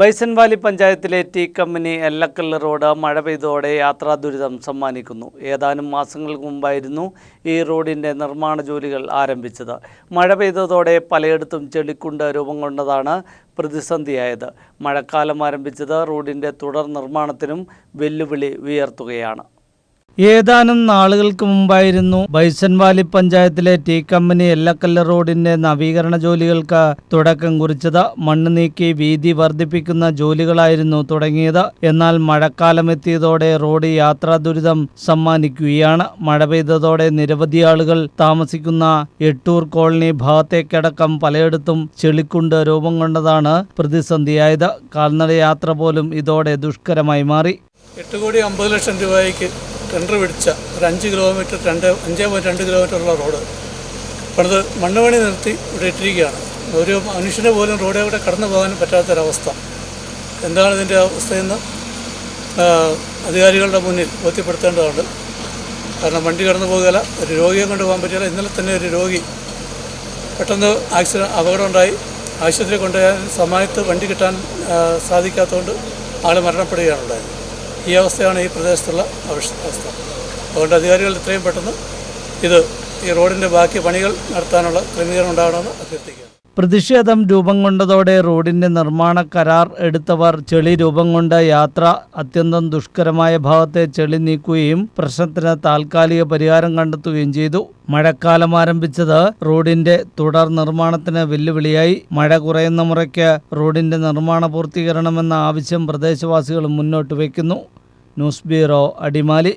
Bison Valley പഞ്ചായത്തിലെ tea company Ellakkal road മഴ പെയ്തോടെ യാത്രാ ദുരിതം സമ്മാനിക്കുന്നു. ഏതാനും മാസങ്ങൾക്ക് മുമ്പായിരുന്നു ഈ റോഡിന്റെ നിർമ്മാണ ജോലികൾ ആരംഭിച്ചത്. മഴ പെയ്തതോടെ പലയിടത്തും ചെളിക്കുണ്ട് രൂപം കൊണ്ടതാണ് പ്രതിസന്ധിയായത്. മഴക്കാലം ആരംഭിച്ചത് റോഡിന്റെ തുടർ നിർമ്മാണത്തിനും വെല്ലുവിളി ഉയർത്തുകയാണ് ഏതാനും നാളുകൾക്ക് മുമ്പായിരുന്നു ബൈസൺ വാലി പഞ്ചായത്തിലെ ടീ കമ്പനി എല്ലക്കല്ല റോഡിന്റെ നവീകരണ ജോലികൾക്ക് തുടക്കം കുറിച്ചത്. മണ്ണ് നീക്കി വീതി വർദ്ധിപ്പിക്കുന്ന ജോലികളായിരുന്നു തുടങ്ങിയത്. എന്നാൽ മഴക്കാലം എത്തിയതോടെ റോഡ് യാത്രാ ദുരിതം സമ്മാനിക്കുകയാണ്. മഴ പെയ്തതോടെ നിരവധി ആളുകൾ താമസിക്കുന്ന എട്ടൂർ കോളനി ഭാഗത്തേക്കടക്കം പലയിടത്തും ചെളിക്കുണ്ട് രൂപം കൊണ്ടതാണ് പ്രതിസന്ധിയായത്. കാൽനട യാത്ര പോലും ഇതോടെ ദുഷ്കരമായി മാറി. എട്ട് കോടി അമ്പത് ലക്ഷം രൂപയ്ക്ക് ടെൻഡർ പിടിച്ച ഒരു അഞ്ച് കിലോമീറ്റർ രണ്ട് അഞ്ച് പോയിന്റ് രണ്ട് കിലോമീറ്ററുള്ള റോഡ് പണിത് മണ്ണ് പണി നിർത്തി ഇവിടെ ഇട്ടിരിക്കുകയാണ്. ഒരു മനുഷ്യന് പോലും റോഡിൽ കൂടെ കടന്നു പോകാനും പറ്റാത്തൊരവസ്ഥ. എന്താണ് ഇതിന്റെ അവസ്ഥയെന്ന് അധികാരികളുടെ മുന്നിൽ ബോധ്യപ്പെടുത്തേണ്ടതുണ്ട്. കാരണം വണ്ടി കടന്നു പോകുകയില്ല ഒരു രോഗിയെ കൊണ്ട് പോകാൻ പറ്റില്ല. ഇന്നലെ തന്നെ ഒരു രോഗി പെട്ടെന്ന് ആക്സിഡന്റ് അപകടമുണ്ടായി. ആശുപത്രി കൊണ്ടുപോകാൻ സമയത്ത് വണ്ടി കിട്ടാൻ സാധിക്കാത്തതുകൊണ്ട് ആൾ മരണപ്പെടുകയാണ് ഉണ്ടായത്. ഈ അവസ്ഥയാണ് ഈ പ്രദേശത്തുള്ള അവസ്ഥ. അതുകൊണ്ട് അധികാരികൾ എത്രയും പെട്ടെന്ന് ഇത് ഈ റോഡിന്റെ ബാക്കി പണികൾ നടത്താനുള്ള ക്രമീകരണം ഉണ്ടാകണമെന്ന് അഭ്യർത്ഥിക്കുക പ്രതിഷേധം രൂപം കൊണ്ടതോടെ റോഡിന്റെ നിർമ്മാണ കരാർ എടുത്തവർ ചെളി രൂപം കൊണ്ട യാത്ര അത്യന്തം ദുഷ്കരമായ ഭാഗത്തെ ചെളി നീക്കുകയും പ്രശ്നത്തിന് താൽക്കാലിക പരിഹാരം കണ്ടെത്തുകയും ചെയ്തു. മഴക്കാലം ആരംഭിച്ചത് റോഡിന്റെ തുടർ നിർമ്മാണത്തിന് വെല്ലുവിളിയായി. മഴ കുറയുന്ന മുറയ്ക്ക് റോഡിന്റെ നിർമ്മാണ പൂർത്തീകരണമെന്ന ആവശ്യം പ്രദേശവാസികൾ മുന്നോട്ട് വയ്ക്കുന്നു. News bureau Adimali.